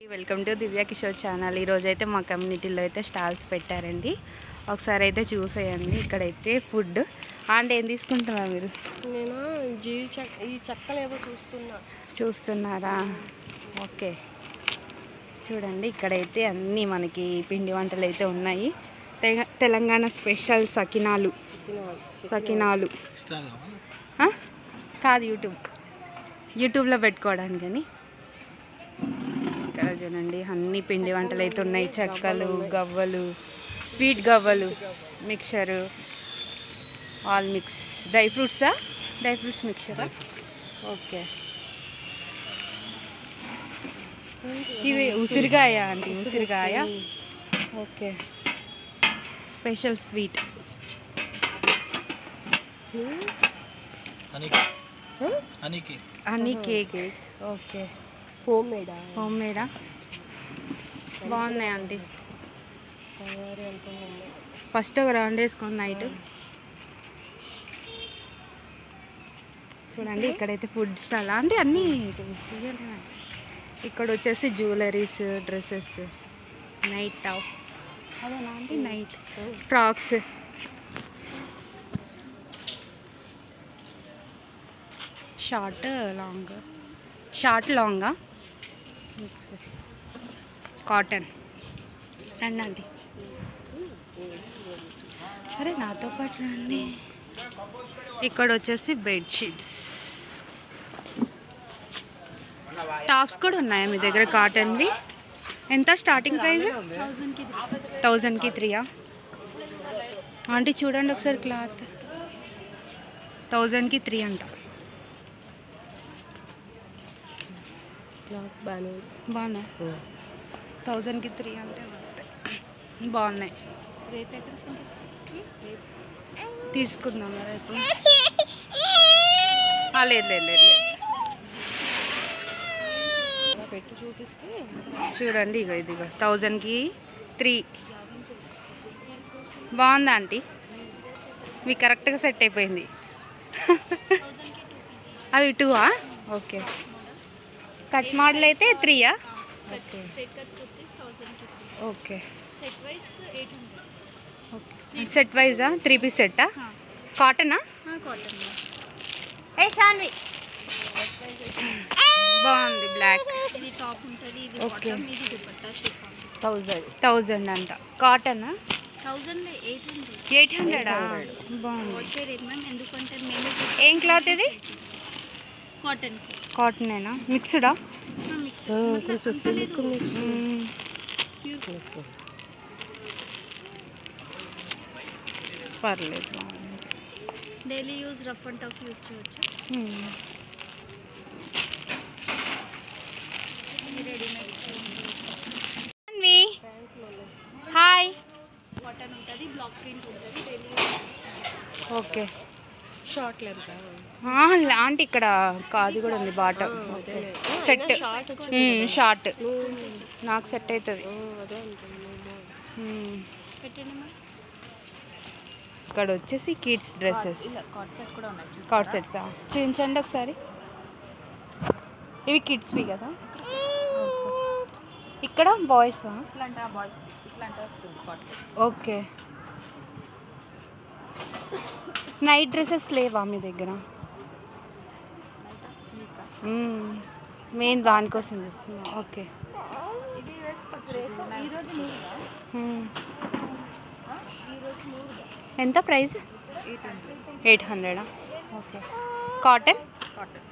Welcome to Divya Kishore channel. ఈరోజు అయితే మా కమ్యూనిటీలో అయితే స్టాల్స్ పెట్టారండి. ఒకసారి అయితే చూసేయండి. ఇక్కడైతే ఫుడ్. అంటే ఏం తీసుకుంటున్నారు మీరు? నేను? జీవి చెక్క ఈ చెక్కలు ఏవో చూస్తున్నా. చూస్తున్నారా? ఓకే. చూడండి ఇక్కడైతే అన్నీ మనకి పిండి వంటలు అయితే ఉన్నాయి. తెలంగాణ స్పెషల్ సకినాలు. సకినాలు? కాదు యూట్యూబ్. యూట్యూబ్లో పెట్టుకోవడానికి చూడండి అన్ని పిండి వంటలు అయితే ఉన్నాయి. చెక్కలు గవ్వలు స్వీట్ గవ్వలు మిక్చరు ఆల్ మిక్స్. డ్రై ఫ్రూట్సా? డ్రై ఫ్రూట్స్ మిక్చరా ఓకే. ఇవి ఉసిరికాయ ఆంటీ ఉసిరికాయ okay. Special sweet. Honey cake. Okay. Home మేడా హోమ్ మేడా బాగున్నాయి made. ఫస్ట్ ఒక రౌండ్ వేసుకొని నైట్. చూడండి ఇక్కడైతే ఫుడ్ స్టాల్ అంటే అన్నీ. ఇక్కడ వచ్చేసి jewelleries dresses night top night. Frocks. Short long. Short లాంగా. కాటన్. రండి ఆంటీ సరే నాతో పాటు రండి. ఇక్కడ వచ్చేసి బెడ్షీట్స్ టాప్స్ కూడా ఉన్నాయా మీ దగ్గర కాటన్వి? ఎంత స్టార్టింగ్ ప్రైస్ థౌజండ్కి త్రీయా ఆంటీ చూడండి ఒకసారి క్లాత్. థౌజండ్కి త్రీ అంట. క్లాత్స్ బాగానే. బాగున్నాయి. థౌజండ్కి త్రీ అంటే బాగున్నాయి. రేపు ఎక్కడ తీసుకుందాం రేపు. లేదు లేదు లేదు పెట్టి చూపిస్తే. చూడండి ఇగో ఇదిగో థౌజండ్కి త్రీ. బాగుందా ఆంటీ? మీకు కరెక్ట్గా సెట్ అయిపోయింది. అవి టూవా ఓకే. కట్ మోడల్ అయితే త్రీయా ఓకే ఓకే సెట్ వైజా త్రీ పీస్ సెట్టా కాటనా ఏ షాన్వి బాగుంది బ్లాక్ ఇది టాప్ ఉంటుంది ఇది ఓకే బాటమ్ ఇది దుపట్టా షిఫాన్ థౌజండ్ థౌజండ్ అంట. కాటన్ ఎయిట్ హండ్రెడ్ బాగుంది. ఏం క్లాత్ ఇది? కాటన్ కాటనేనా? మిక్స్డా? మిక్స్ కొంచెం సిల్క్ పర్లేదు daily use rough and tough use చేయొచ్చు? హాయ్ కాటన్ ఉంటుంది బ్లాక్ ప్రింట్ ఉంటుంది డైలీ ఓకే. షార్ట్ లెంత్ ఇక్కడ కాది కూడా ఉంది బాటమ్. ఓకే. సెట్ షార్ట్ వచ్చి షార్ట్. నాకు సెట్ అవుతుంది ఇక్కడ వచ్చేసి కిడ్స్ డ్రెస్సెస్ కాట్ సెట్ కూడా ఉన్నాయి కార్డ్ సెట్సా చూపించండి ఒకసారి. ఇవి కిడ్స్వి కదా? ఇక్కడ బాయ్స్ ఇట్లాంటి బాయ్స్ ఇట్లాంటి వస్తుంది కాట్ సెట్ ఓకే. నైట్ డ్రెస్సెస్ లేవా మీ దగ్గర. మెయిన్ దానికోసం చేస్తున్నా ఓకే ఇది వేసుకోవచ్చు ఈరోజు నూరుగా మ్మ్. ఎంత ప్రైస్? Eight hundred. ఎయిట్ హండ్రెడా ఓకే కాటన్ కాటన్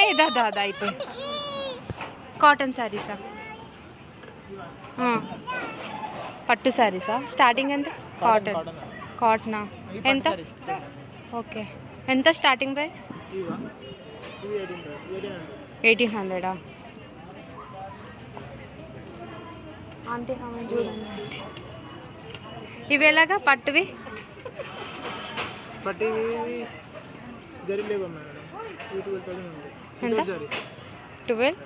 ఏ దాదా దాదా అయిపోయి కాటన్ శారీసా పట్టు శారీసా? స్టార్టింగ్ ఎంత? కాటన్ కాటనా ఎంత? ఓకే. ఎంత స్టార్టింగ్ ప్రైస్ ఎయిటీన్ హండ్రెడా ఆంటీ చూడండి. ఇవి ఎలాగా? పట్టువి? ఎంత? ట్వెల్వ్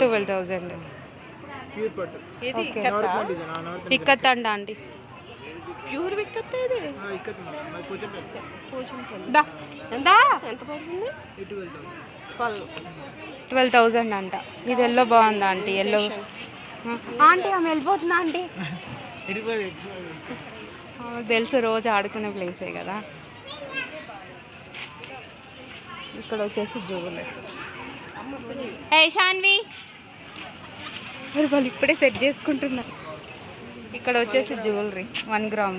ట్వెల్వ్ థౌజండ్ ఇక్కత్ అండి? ఆంటీ ప్యూర్ ఇది? పళ్ళు. ట్వెల్వ్ థౌజండ్ అంట. ఇది ఎల్లో బాగుందా ఆంటీ ఎల్లో. ఆంటీ ఆమె వెళ్ళిపోతుందా ఆంటీ తెలుసు రోజు ఆడుకునే ప్లేసే కదా. ఇక్కడ వచ్చేసి జ్యువెలరీ ఏ శాన్వి మరి వాళ్ళు ఇప్పుడే సెట్ చేసుకుంటున్నారు. ఇక్కడ వచ్చేసి jewellery one gram.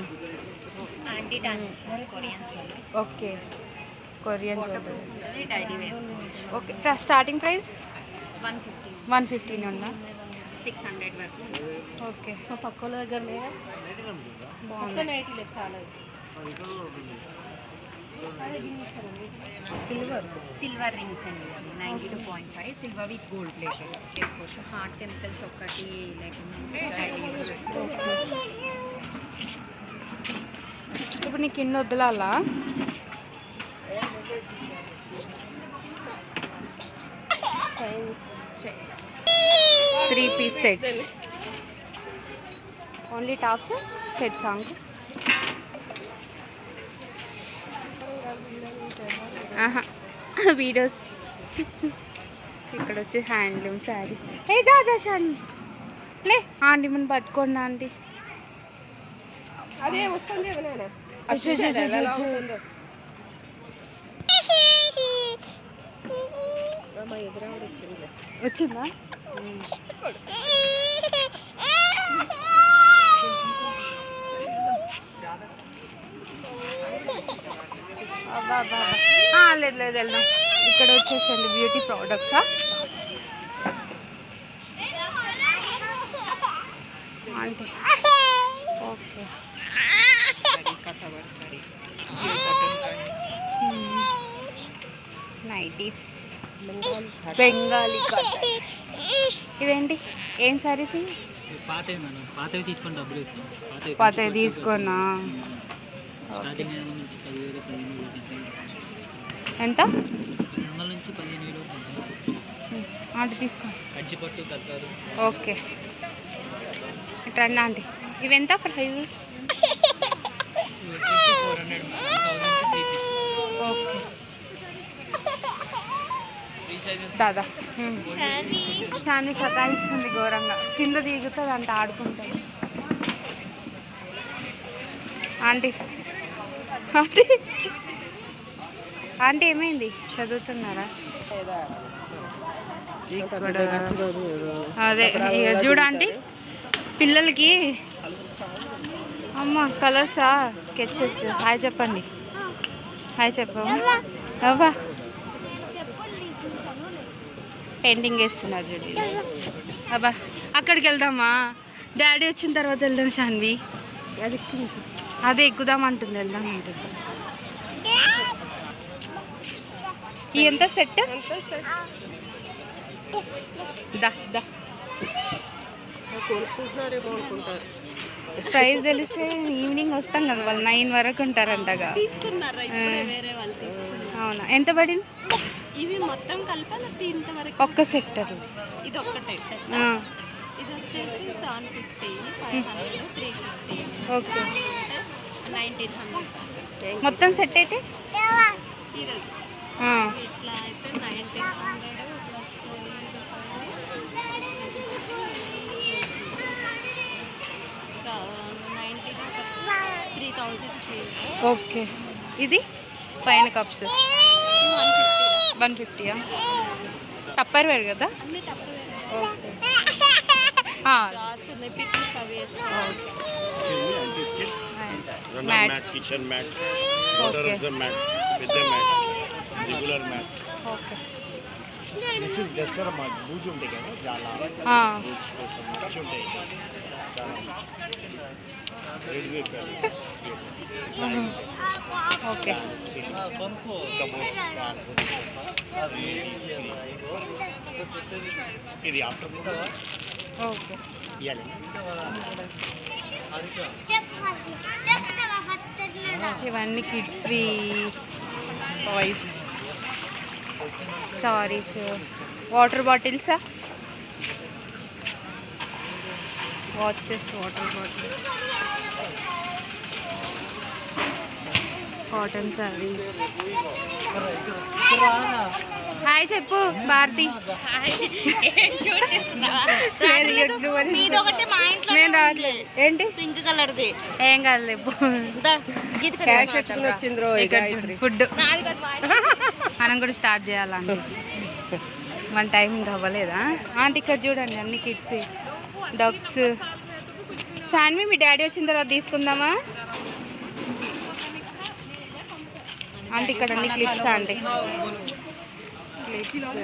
Okay. Korean okay. Starting price? One fifty. One fifteen ఉందా సిక్స్ హండ్రెడ్ వరకు. ఓకే. మా పక్కల దగ్గర లేదా బాగుంది సిల్వర్ సిల్వర్ రింగ్స్ అండి అది ninety two point five silver with gold plated చేసుకోవచ్చు హార్ట్ కెమికల్స్ ఒక్కటి చేసుకోవచ్చు ఇప్పుడు నీకు ఇన్ని వద్దులాలా three piece sets only tops set song ఆహా. వీడియోస్. ఇక్కడ వచ్చి హ్యాండ్లూమ్ శారీ. ఏ దాదా షాని లే ఆంటీ మనం పట్టుకోండి ఆంటీ. అదే వస్తుంది వచ్చింది. వచ్చిందా? లేదు లేదు వెళ్దాం. ఇక్కడ వచ్చేసండి beauty ప్రోడక్ట్సా aunty. Okay. Nighties Bengali cotton ఇదేంటి? ఏం సారీస్ పాతవి తీసుకున్నా ఎంత. ఆంటీ తీసుకో. ఓకే. ఇటు రండి ఆంటీ. ఇవి ఎంత ప్రైజెస్? ఓకే. దాదా. శాని సతాయిస్తుంది ఘోరంగా. కింద దిగుతుంది అంట ఆడుకుంటుంది. ఆంటీ. ఆంటీ. ఆంటీ ఏమైంది? చదువుతున్నారా? ఇక్కడ అదే ఇక చూడండి పిల్లలకి అమ్మ కలర్సా స్కెచెస్. హాయ్ చెప్పండి. హాయ్ చెప్పమ్మా అవ్వా. పెయింటింగ్ వేస్తున్నారు చూడు. అబ్బా అక్కడికి వెళ్దామా? డాడీ వచ్చిన తర్వాత వెళ్దాం శాన్వి అది అదే ఎక్కుదాం అంటుంది వెళ్దాం అంటుంది. ఈ ఎంత సెట్? ప్రైస్ తెలిస్తే ఈవినింగ్ వస్తాం కదా వాళ్ళు నైన్ వరకు ఉంటారంటగా. అవునా? ఎంత పడింది? ఇవి మొత్తం కలిపి ఇంతవరకు? ఒక్క సెక్టర్ ఇది ఒక్కటే ఇది వచ్చేసి seven fifty five hundred three fifty. Okay. Nineteen hundred. మొత్తం సెట్ అయితే? ఇది వచ్చి ఇట్లా అయితే nineteen hundred plus three thousand okay. ఇది? పైన కప్స్. వన్ ఫిఫ్టీయా టప్పర్ వేరు కదా? Okay. Kitchen mat okay. Terrorism mat పెద్ద mat regular mat okay this is Dasara మా బూజు ఉంటాయి కదా చాలా ఆ, బూజ్ కోసం మంచి ఉంటాయి చాలా రెడ్ వెహికల్ ఓకే ఇది ఆఫ్టర్ ఓకే ఇవ్వాలి ఇవన్నీ కిడ్స్వి toys saris water బాటిల్సా watches water bottles. Cotton saris hi చెప్పు భారతి. ఏంటి? పింక్ కలర్ది. ఏం కాదు లేపు క్యాష్ వచ్చింద్రో ఫుడ్. మనం కూడా స్టార్ట్ చేయాలండి. మన టైం ఇంకా అవ్వలేదా? ఆంటీ ఇక్కడ చూడండి అన్ని కిడ్స్ డగ్స్ సాన్వి మీ డాడీ వచ్చిన తర్వాత తీసుకుందామా? ఆంటీ ఇక్కడ అన్ని క్లిప్స్ ఆంటీ. క్లిప్స్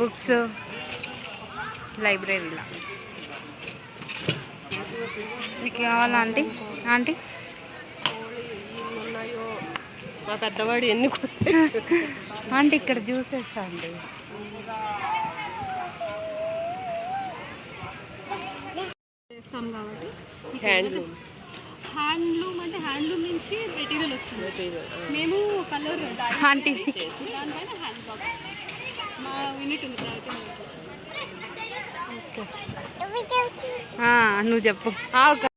బుక్స్ లైబ్రరీలో. మీకు కావాలా ఆంటీ? ఆంటీ? మా పెద్దవాడు ఎన్ని ఆంటీ ఇక్కడ జ్యూసెస్ అండి. చేస్తాం కాబట్టి. హ్యాండ్లూమ్. హ్యాండ్లూమ్ అంటే హ్యాండ్లూమ్ నుంచి మెటీరియల్ వస్తుంది. మేము కలర్ ఆంటీ. దానిపైన హ్యాండ్ బాగ్ మా యూనిట్ ఉంది ప్రగతి నువ్వు చెప్పు. ఆ, ఒక